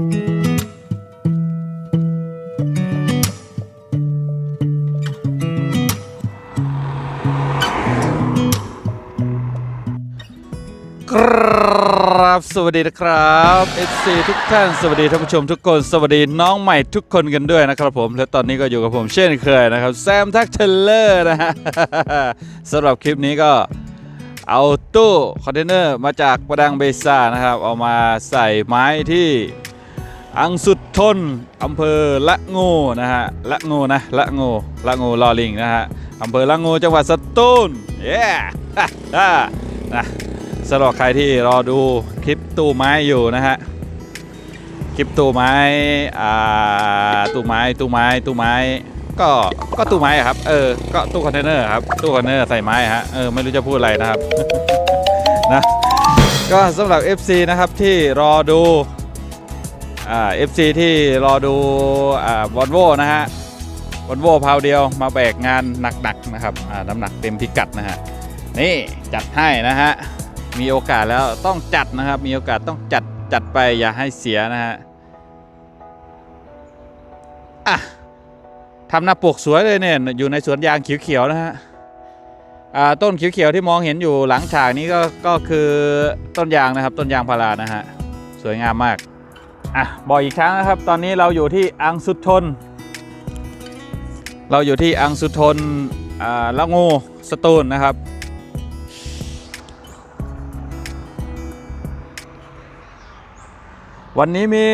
ครับสวัสดีนะครับ FC ทุกท่านสวัสดีท่านผู้ชมทุกคนสวัสดีน้องใหม่ทุกคนกันด้วยนะครับผม และตอนนี้ก็อยู่กับผมเช่นเคยนะครับแซมทักเทเลอร์นะฮะสำหรับคลิปนี้ก็เอาตู้คอนเทนเนอร์มาจากประดังเบซ่านะครับ เอามาใส่ไม้ที่ อังสุดทนอำเภอละโงนะฮะละโงนะละโงละโงลอลิงนะฮะอำเภอละโงจังหวัดสตูลเย้นะสำหรับใครที่รอดูคลิปตู้ไม้อยู่นะฮะคลิปตู้ไม้อ่าตู้ไม้ตู้ไม้ตู้ไม้ก็ก็ตู้ไม้ครับเออก็ตู้คอนเทนเนอร์ครับตู้คอนเทนเนอร์ใส่ไม้ฮะเออไม่รู้จะพูดอะไรนะครับนะก็สำหรับ FC นะครับที่รอดู เอ่า FC ที่รอดูวอลโวนะฮะวอลโวพาวเดียวมาแบกงานหนักๆนะครับน้ำหนักเต็มพิกัดนะฮะนี่จัดให้นะฮะมีโอกาสแล้วต้องจัดนะครับ มีโอกาสต้องจัดจัดไปอย่าให้เสียนะฮะอะทำหน้าปกสวยเลยเนี่ยอยู่ในสวนยางเขียวๆนะฮะต้นเขียวๆที่มองเห็นอยู่หลังฉากนี้ก็ก็คือต้นยางนะครับ ต้นยางพารานะฮะสวยงามมาก อะบอกอีกครั้งนะครับ ตอนนี้เราอยู่ที่อังสุทน เราอยู่ที่อังสุทนอ่าละงูสตูลนะครับ วันนี้มี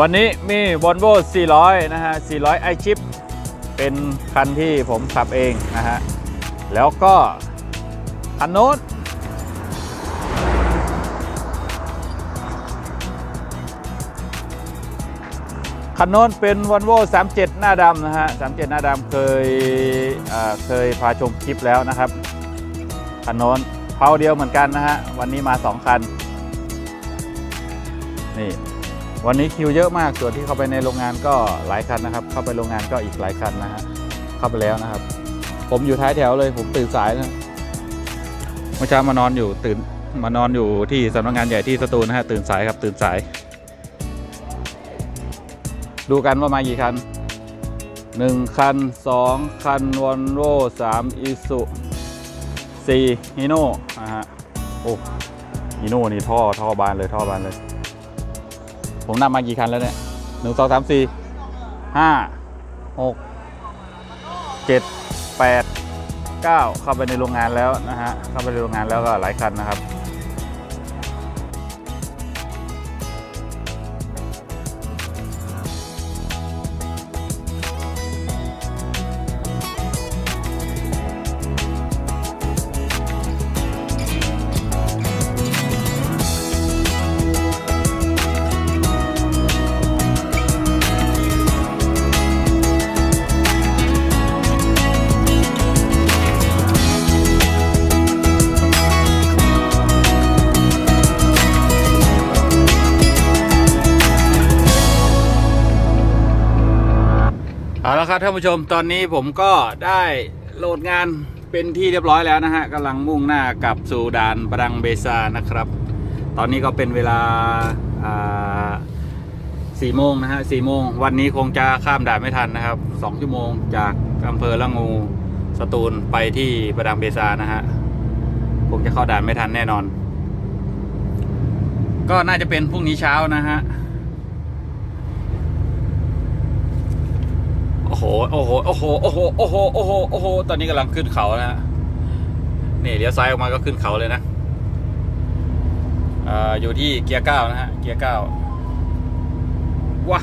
วันนี้มี Volvo 400 นะฮะ 400 i chip เป็นคันที่ผมขับเองนะฮะ แล้วก็คันโน้น คันโน้นเป็น Volvo 37 หน้าดำนะฮะ 37 หน้าดำเคยเคยพาชมคลิปแล้วนะครับ คันโน้นเผาเดียวเหมือนกันนะฮะ วันนี้มา 2 คัน นี่ วันนี้คิวเยอะมาก ส่วนที่เข้าไปในโรงงานก็หลายคันนะครับ เข้าไปโรงงานก็อีกหลายคันนะฮะ เข้าไปแล้วนะครับ ผมอยู่ท้ายแถวเลย ผมตื่นสายนะเมื่อเช้ามานอนอยู่ตื่นมานอนอยู่ที่สำนักงานใหญ่ที่สตูลนะฮะ ตื่นสายครับ ตื่นสาย ดูกันว่ามากี่คันหนึ่งคันสองคันวอลโว่สามอีสุสี่ฮีโน่นะฮะโอ้ฮีโน่นี่ท่อท่อบานเลยท่อบานเลย ผมนำมากี่คันแล้วเนี่ยหนึ่งสองสามสี่ห้าหกเจ็ดแปดเก้าเข้าไปในโรงงานแล้วนะฮะเข้าไปในโรงงานแล้วก็หลายคันนะครับ ครับท่านผู้ชมตอนนี้ผมก็ได้โหลดงานเป็นที่เรียบร้อยแล้วนะฮะกำลังมุ่งหน้ากลับสู่ด่านประดังเบซานะครับ ตอนนี้ก็เป็นเวลาสี่โมงนะฮะสี่โมงวันนี้คงจะข้ามด่านไม่ทันนะครับสองชั่วโมงจากอำเภอละงูสตูลไปที่ประดังเบซานะฮะคงจะเข้าด่านไม่ทันแน่นอน ก็น่าจะเป็นพรุ่งนี้เช้านะฮะ โอ้โห โอ้โห โอ้โห โอ้โห โอ้โห โอ้โห โอ้โห ตอนนี้กำลังขึ้นเขานะฮะ นี่เลี้ยวซ้ายออกมาก็ขึ้นเขาเลยนะอ่าอยู่ที่เกียร์เก้านะฮะ เกียร์เก้าว้า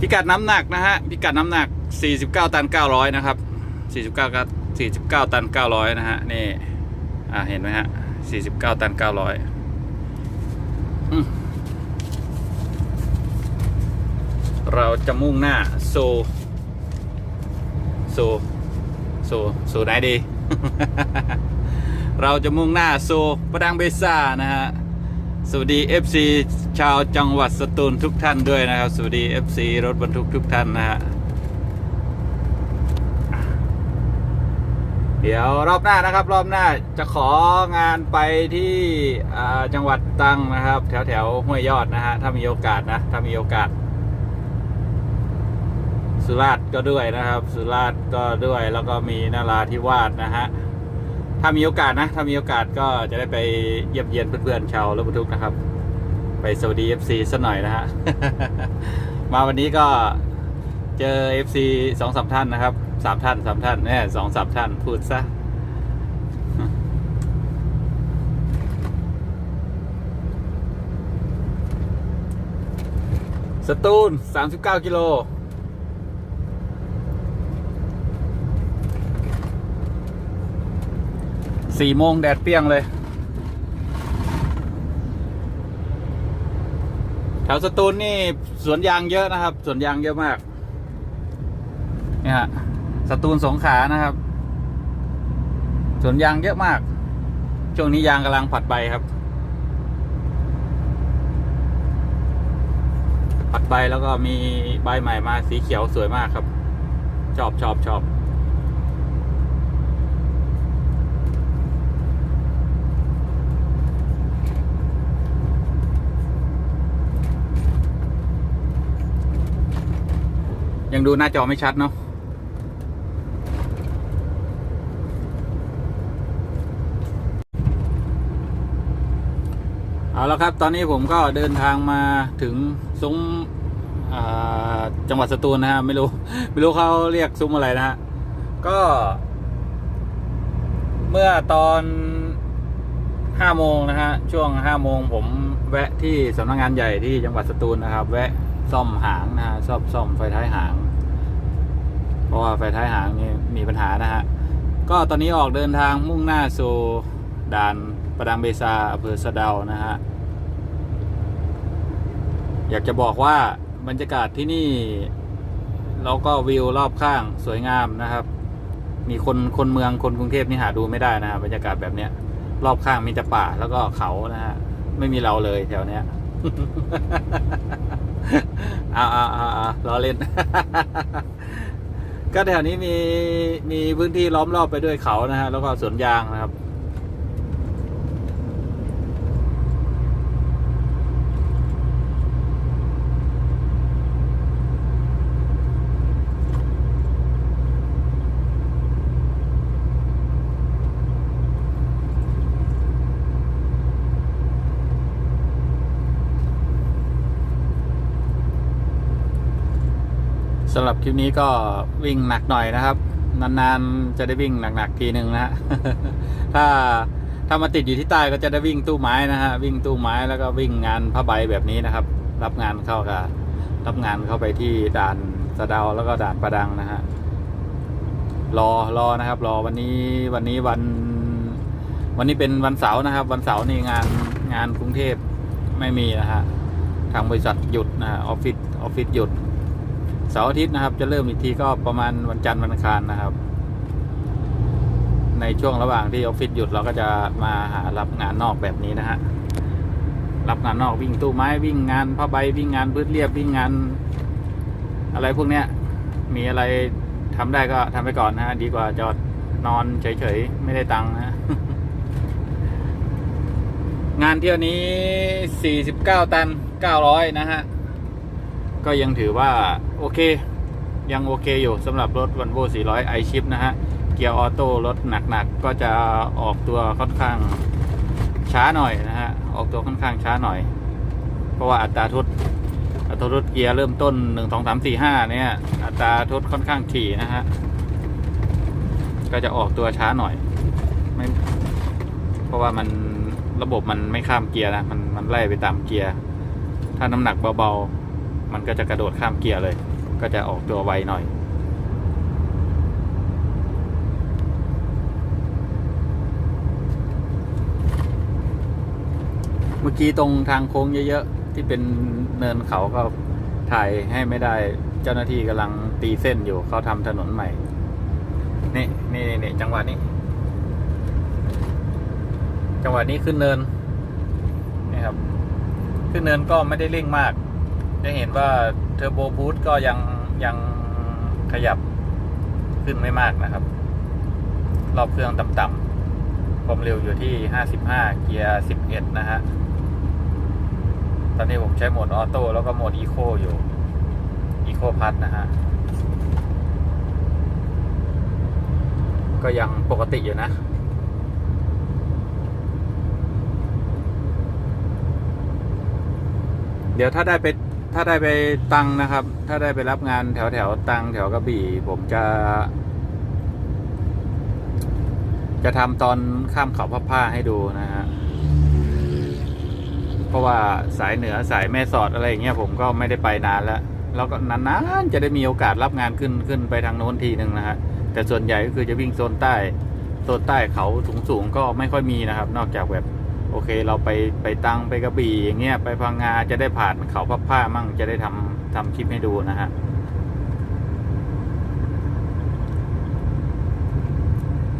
พิกัดน้ำหนักนะฮะ พิกัดน้ำหนัก 49 ตัน 900 นะครับ 49กับ49 ตัน 900 นะฮะ นี่ อ่า เห็นไหมฮะ 49 ตัน 900อืม เราจะมุ่งหน้าสู่สู่สู่สู่ไหนดี เราจะมุ่งหน้าสู่ประดังเบซ่านะฮะสวัสดี FC ชาวจังหวัดสตูลทุกท่านด้วยนะครับ สวัสดี FC รถบรรทุกทุกท่านนะฮะเดี๋ยวรอบหน้านะครับ รอบหน้าจะของานไปที่จังหวัดตังนะครับ แถวแถวห้วยยอดนะฮะถ้ามีโอกาสนะ ถ้ามีโอกาส สุราษฎร์ก็ด้วยนะครับ สุราษฎร์ก็ด้วยแล้วก็มีนาราธิวาสนะฮะถ้ามีโอกาสนะ ถ้ามีโอกาสก็จะได้ไปเยี่ยมเยียนเพื่อนๆชาวรถบรรทุกนะครับ ไปสวัสดี FC สักหน่อยนะฮะมาวันนี้ก็เจอ FC สองสามท่านนะครับสามท่านสามท่านเนี่ยสองสามท่านพูดซะสตูล39 กิโล สี่โมงแดดเปี้ยงเลย แถวสตูลนี่สวนยางเยอะนะครับ สวนยางเยอะมากเนี่ยฮะสตูลสงขานะครับ สวนยางเยอะมาก ช่วงนี้ยางกำลังผัดใบครับ ผัดใบแล้วก็มีใบใหม่มาสีเขียวสวยมากครับ ชอบชอบชอบ ยังดูหน้าจอไม่ชัดเนาะเอาแล้วครับ ตอนนี้ผมก็เดินทางมาถึงซุ้มจังหวัดสตูลนะฮะ ไม่รู้ ไม่รู้เขาเรียกซุ้มอะไรนะฮะ ก็ เมื่อตอนห้าโมงนะฮะ ช่วงห้าโมงผมแวะที่สำนักงานใหญ่ที่จังหวัดสตูลนะครับ แวะซ่อมหางนะฮะ ซ่อมซ่อมไฟท้ายหาง ราะว่าไฟท้ายหางนี่มีปัญหานะฮะ ก็ตอนนี้ออกเดินทางมุ่งหน้าสู่ด่านประดังเบซาอำเภอสะเดานะฮะ อยากจะบอกว่าบรรยากาศที่นี่ แล้วก็วิวรอบข้างสวยงามนะครับ มีคนคนเมืองคนกรุงเทพนี่หาดูไม่ได้นะฮะบรรยากาศแบบเนี้ย รอบข้างมีแต่ป่าแล้วก็เขานะฮะ ไม่มีเราเลยแถวเนี้ยเอาเอาเอาเอาล้อเล่น ก็แถวนี้มีมีพื้นที่ล้อมรอบไปด้วยเขานะฮะแล้วก็สวนยางนะครับ สำหรับคลิปนี้ก็วิ่งหนักหน่อยนะครับ นานๆจะได้วิ่งหนักๆทีหนึ่งนะฮะถ้าถ้ามาติดอยู่ที่ใต้ก็จะได้วิ่งตู้ไม้นะฮะวิ่งตู้ไม้แล้วก็วิ่งงานผ้าใบแบบนี้นะครับ รับงานเข้ากับรับงานเข้าไปที่ด่านสะเดาแล้วก็ด่านประดังนะฮะรอรอนะครับ รอวันนี้วันนี้วัน วันนี้เป็นวันเสาร์นะครับ วันเสาร์นี่งานงานกรุงเทพไม่มีนะฮะทางบริษัทหยุดนะฮะออฟฟิศออฟฟิศหยุด เสาร์อาทิตย์นะครับ จะเริ่มอีกทีก็ประมาณวันจันทร์วันอังคารนะครับ ในช่วงระหว่างที่ออฟฟิศหยุดเราก็จะมาหารับงานนอกแบบนี้นะฮะรับงานนอกวิ่งตู้ไม้วิ่งงานผ้าใบวิ่งงานพื้นเรียบวิ่งงาน อะไรพวกเนี้ย มีอะไรทำได้ก็ทำไปก่อนนะฮะดีกว่าจอดนอนเฉยๆไม่ได้ตังค์นะงานเที่ยวนี้ 49 ตัน 900 นะฮะ ก็ยังถือว่า โอเค ยังโอเคอยู่สำหรับรถ Volvo 400 i Shift นะฮะ เกียร์ออโต้รถหนักๆ ก็จะออกตัวค่อนข้างช้าหน่อยนะฮะ ออกตัวค่อนข้างช้าหน่อย เพราะว่าอัตราทดอัตราทดเกียร์เริ่มต้น 1 2 3 4 5 เนี่ย อัตราทดค่อนข้างถี่นะฮะ ก็จะออกตัวช้าหน่อยไม่เพราะว่ามันระบบมันไม่ข้ามเกียร์นะ มันมันไล่ไปตามเกียร์ ถ้าน้ำหนักเบาๆ มันก็จะกระโดดข้ามเกียร์เลย ก็จะออกตัวไวหน่อย เมื่อกี้ตรงทางโค้งเยอะๆ ที่เป็นเนินเขาก็ถ่ายให้ไม่ได้เจ้าหน้าที่กำลังตีเส้นอยู่เขาทำถนนใหม่ นี่นี่นี่จังหวะนี้ จังหวะนี้ขึ้นเนินนี่ครับ ขึ้นเนินก็ไม่ได้เร่งมาก จะเห็นว่าเทอร์โบบูทก็ยังยังขยับขึ้นไม่มากนะครับ รอบเครื่องต่ำๆความเร็วอยู่ที่ 55 เกียร์ 11 นะฮะ ตอนนี้ผมใช้โหมดออโต้แล้วก็โหมดอีโคอยู่อีโคพัทนะฮะ ก็ยังปกติอยู่นะเดี๋ยวถ้าได้ไป ถ้าได้ไปตังนะครับ ถ้าได้ไปรับงานแถวแถวตังแถวกระบี่ ผมจะ จะทำตอนข้ามเขาพับผ้าให้ดูนะฮะเพราะว่าสายเหนือสายแม่สอดอะไรอย่างเงี้ยผมก็ไม่ได้ไปนานแล้วแล้วก็นานๆจะได้มีโอกาสรับงานขึ้นขึ้นไปทางโน้นทีหนึ่งนะฮะแต่ส่วนใหญ่ก็คือจะวิ่งโซนใต้โซนใต้เขาสูงๆก็ไม่ค่อยมีนะครับ นอกจากแบบ โอเคเราไปไปตังไปกระบี่อย่างเงี้ยไปพังงาจะได้ผ่านเขาพับผ้ามั่งจะได้ทำทำคลิปให้ดูนะฮะ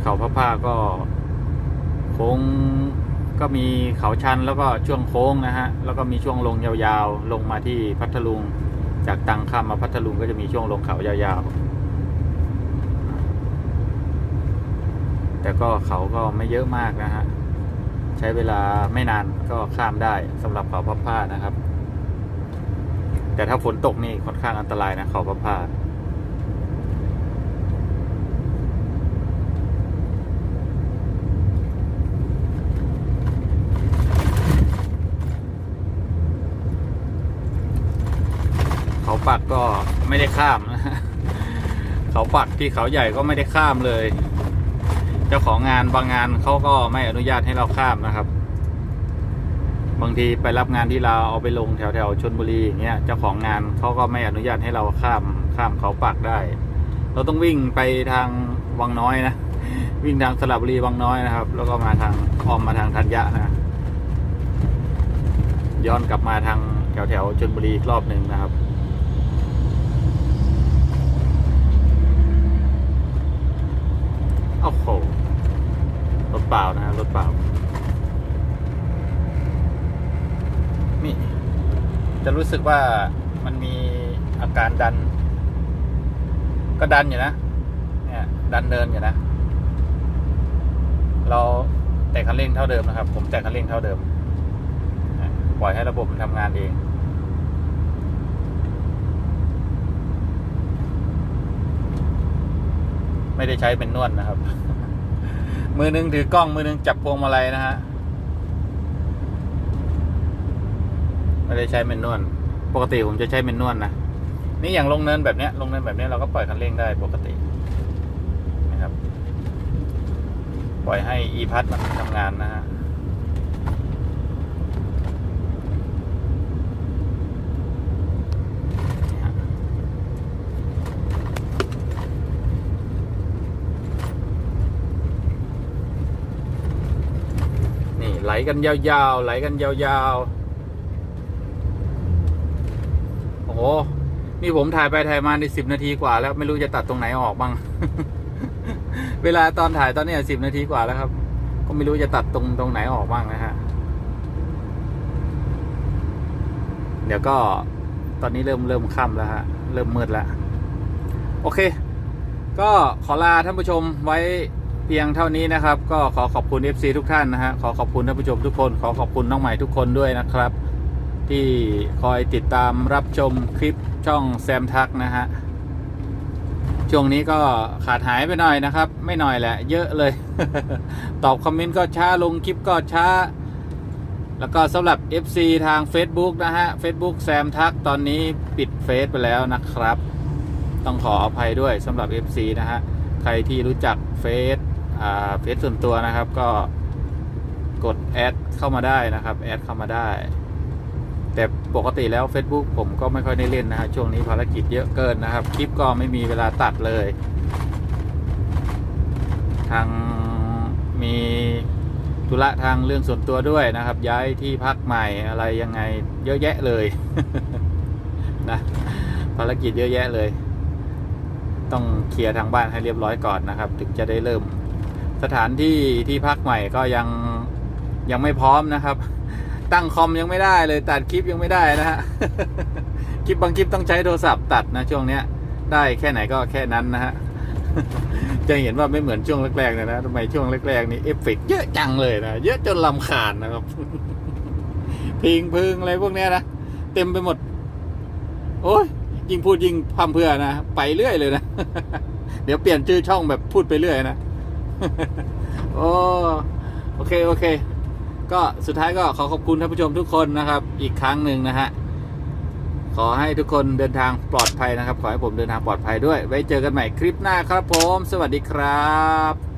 เขาพับผ้าก็โค้งก็มีเขาชันแล้วก็ช่วงโค้งนะฮะแล้วก็มีช่วงลงยาวๆ ลงมาที่พัทลุง จากตังข้ามมาพัทลุงก็จะมีช่วงลงเขายาวๆ แต่ก็เขาก็ไม่เยอะมากนะฮะ ช้เวลาไม่นานก็ข้ามได้สำหรับเขาพับผ้านะครับ แต่ถ้าฝนตกนี่ค่อนข้างอันตรายนะเขาพับผ้าเขาปักก็ไม่ได้ข้ามนะเขาปักที่เขาใหญ่ก็ไม่ได้ข้ามเลย จ้าของงานบางงานเขาก็ไม่อนุญาตให้เราข้ามนะครับ บางทีไปรับงานที่เราเอาไปลงแถวแถวชนบุรีอย่างเงี้ยเจ้าของงานเขาก็ไม่อนุญาตให้เราข้ามข้ามเขาปักได้ เราต้องวิ่งไปทางวังน้อยนะวิ่งทางสระบุรีวังน้อยนะครับ แล้วก็มาทางออมมาทางธัญญะนะย้อนกลับมาทางแถวแถวชนบุรีรอบหนึ่งนะครับโอ้โห รถเปล่านะรถเปล่า นี่ จะรู้สึกว่ามันมีอาการดัน ก็ดันอยู่นะ เนี่ย ดันเดินอยู่นะ เราแต่คันเร่งเท่าเดิมนะครับ ผมแต่คันเร่งเท่าเดิม ปล่อยให้ระบบมันทำงานเองไม่ได้ใช้เป็นนวดนะครับ มือหนึงถือกล้องมือหนึงจับพวงมาลัยนะฮะ ไม่ได้ใช้เมนนวลปกติผมจะใช้เมนนวลนะ นี่อย่างลงเนินแบบเนี้ย ลงเนินแบบเนี้ยเราก็ปล่อยคันเร่งได้ปกตินะครับ ปล่อยให้อีพัดมันทำงานนะฮะ นี่ฮะ นี่ไหล กันยาวๆ ไหลกันยาวๆ โอ้โห นี่ผมถ่ายไปถ่ายมาในสิบนาทีกว่าแล้วไม่รู้จะตัดตรงไหนออกบ้าง เวลาตอนถ่ายตอนนี้สิบนาทีกว่าแล้วครับ ก็ไม่รู้จะตัดตรงตรงไหนออกบ้างนะฮะ เดี๋ยวก็ตอนนี้เริ่มเริ่มค่ำแล้วฮะ เริ่มมืดแล้ว โอเค ก็ขอลาท่านผู้ชมไว้ เพียงเท่านี้นะครับ ก็ขอขอบคุณ FC ทุกท่านนะฮะขอขอบคุณท่านผู้ชมทุกคน ขอขอบคุณน้องใหม่ทุกคนด้วยนะครับ ที่คอยติดตามรับชมคลิปช่องแซมทักนะฮะช่วงนี้ก็ขาดหายไปหน่อยนะครับ ไม่หน่อยแหละ เยอะเลย ตอบคอมเมนต์ก็ช้าลงคลิปก็ช้า แล้วก็สำหรับ FC ทาง Facebook นะฮะ Facebook แซมทักตอนนี้ปิดเฟซไปแล้วนะครับ ต้องขออภัยด้วยสำหรับ FC นะฮะ ใครที่รู้จักเฟซ เฟซส่วนตัวนะครับก็กดแอดเข้ามาได้นะครับแอดเข้ามาได้ แต่ปกติแล้ว Facebook ผมก็ไม่ค่อยได้เล่นนะฮะช่วงนี้ภารกิจเยอะเกินนะครับ คลิปก็ไม่มีเวลาตัดเลย ทางมีธุระทางเรื่องส่วนตัวด้วยนะครับ ย้ายที่พักใหม่อะไรยังไงเยอะแยะเลยนะภารกิจเยอะแยะเลย ต้องเคลียร์ทางบ้านให้เรียบร้อยก่อนนะครับ ถึงจะได้เริ่ม สถานที่ที่พักใหม่ก็ยังยังไม่พร้อมนะครับ ตั้งคอมยังไม่ได้เลยตัดคลิปยังไม่ได้นะฮะคลิปบางคลิปต้องใช้โทรศัพท์ตัดนะช่วงเนี้ย ได้แค่ไหนก็แค่นั้นนะฮะจะเห็นว่าไม่เหมือนช่วงแรกๆเลยนะทำไมช่วงแรกๆนี่เอฟเฟกต์เยอะจังเลยนะเยอะจนลำคาญนะครับ พิงพึงอะไรพวกเนี้ยนะเต็มไปหมด โอ้ยยิ่งพูดยิ่งพร่ำเพื่อนะไปเรื่อยเลยนะ เดี๋ยวเปลี่ยนชื่อช่องแบบพูดไปเรื่อยนะ โอ้โอเคโอเค ก็สุดท้ายก็ขอขอบคุณท่านผู้ชมทุกคนนะครับ อีกครั้งหนึ่งนะฮะขอให้ทุกคนเดินทางปลอดภัยนะครับ ขอให้ผมเดินทางปลอดภัยด้วย ไว้เจอกันใหม่คลิปหน้าครับผม สวัสดีครับ